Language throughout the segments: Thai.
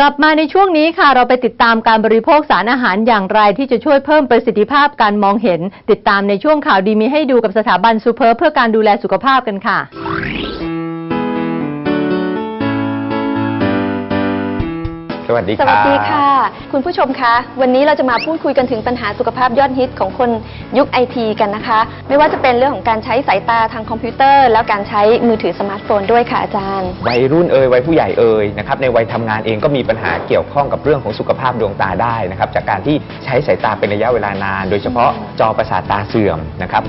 กลับมาในช่วงนี้ค่ะ เราไปติดตามการบริโภคสารอาหารอย่างไรที่จะช่วยเพิ่มประสิทธิภาพการมองเห็น ติดตามในช่วงข่าวดีมีให้ดูกับสถาบันซูเปอร์เพื่อการดูแลสุขภาพกันค่ะ วัสดีสครับวัสดีค่ะ คุณผู้ชมคะ วันนี้เราจะมาพูดคุยกันถึงปัญหาสุขภาพยอดฮิตของคนยุคไอทีกันนะคะ ไม่ว่าจะเป็นเรื่องของการใช้สายตาทางคอมพิวเตอร์ แล้วการใช้มือถือสมาร์ทโฟนด้วยค่ะอาจารย์ วัยรุ่นเอ่ยวัยผู้ใหญ่เอ่ยนะครับในวัยทำงานเองก็มีปัญหาเกี่ยวข้องกับเรื่องของสุขภาพดวงตาได้นะครับจากการที่ใช้สายตาเป็นระยะเวลานาน โดยเฉพาะจอประสาทตาเสื่อมนะครับ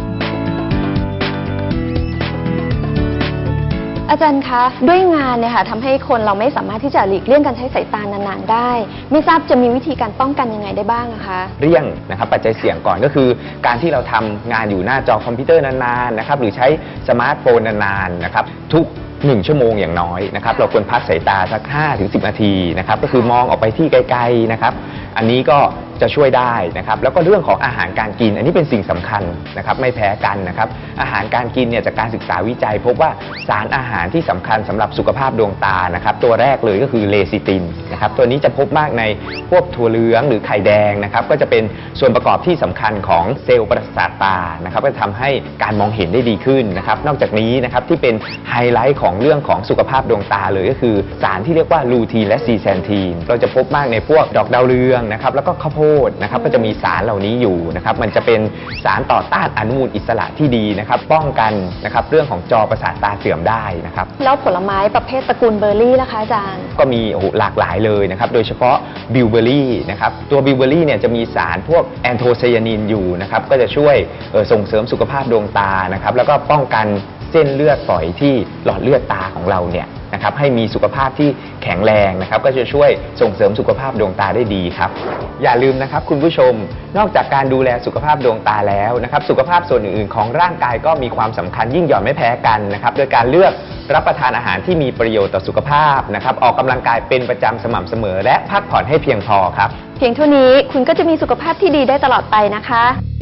อาจารย์คะ ด้วยงานเนี่ยค่ะทำให้คนเราไม่สามารถที่จะหลีกเลี่ยงการใช้สายตานานๆได้ ไม่ทราบจะมีวิธีการป้องกันยังไงได้บ้างะคะ เลี่ยงนะครับปัจจัยเสี่ยงก่อนก็คือ การที่เราทำงานอยู่หน้าจอคอมพิวเตอร์นานๆนะครับหรือใช้สมาร์ทโฟนนานๆนะครับทุก 1 ชั่วโมงอย่างน้อยนะครับเราควรพักสายตาสัก5ถึง10 นาทีนะครับก็คือมองออกไปที่ไกลๆนะครับอันนี้ก็ จะช่วยได้นะครับแล้วก็เรื่องของอาหารการกิน อันนี้เป็นสิ่งสำคัญนะครับไม่แพ้กันนะครับอาหารการกินเนี่ยจากการศึกษาวิจัย พบว่าสารอาหารที่สำคัญสำหรับสุขภาพดวงตานะครับตัวแรกเลยก็คือเลซิตินนะครับตัวนี้จะพบมากในพวกถั่วเหลืองหรือไข่แดงนะครับก็จะเป็นส่วนประกอบที่สำคัญของเซลล์ประสาทตานะครับก็จะทำให้การมองเห็นได้ดีขึ้นนะครับนอกจากนี้นะครับที่เป็นไฮไลท์ของเรื่องของสุขภาพดวงตาเลยก็คือสารที่เรียกว่าลูทีนและซีแซนทีนเราจะพบมากในพวกดอกดาวเรืองนะครับแล้วก็ข้าวโพดนะครับก็จะมีสารเหล่านี้อยู่นะครับมันจะเป็นสารต่อต้านอนุมูลอิสระที่ดีนะครับป้องกันนะครับเรื่องของจอประสาทตาเสื่อมได้นะครับแล้วผลไม้ประเภทตระกูลเบอร์รี่ล่ะคะอาจารย์ ก็มีโอ้โหหลากหลายเลยนะครับโดยเฉพาะบิวเบอรี่นะครับตัวบิวเบอรี่เนี่ยจะมีสารพวกแอนโทไซยานินอยู่นะครับก็จะช่วยเอ่อส่งเสริมสุขภาพดวงตานะครับแล้วก็ป้องกันเส้นเลือดฝอยที่หลอดเลือดตาของเราเนี่ย นะครับให้มีสุขภาพที่แข็งแรงนะครับก็จะช่วยส่งเสริมสุขภาพดวงตาได้ดีครับ อย่าลืมนะครับคุณผู้ชมนอกจากการดูแลสุขภาพดวงตาแล้วนะครับสุขภาพส่วนอื่นๆ ของร่างกายก็มีความสำคัญยิ่งหย่อนไม่แพ้กันนะครับโดยการเลือกรับประทานอาหารที่มีประโยชน์ต่อสุขภาพนะครับออกกำลังกายเป็นประจำสม่ำเสมอ และพักผ่อนให้เพียงพอครับ เพียงเท่านี้คุณก็จะมีสุขภาพที่ดีได้ตลอดไปนะคะ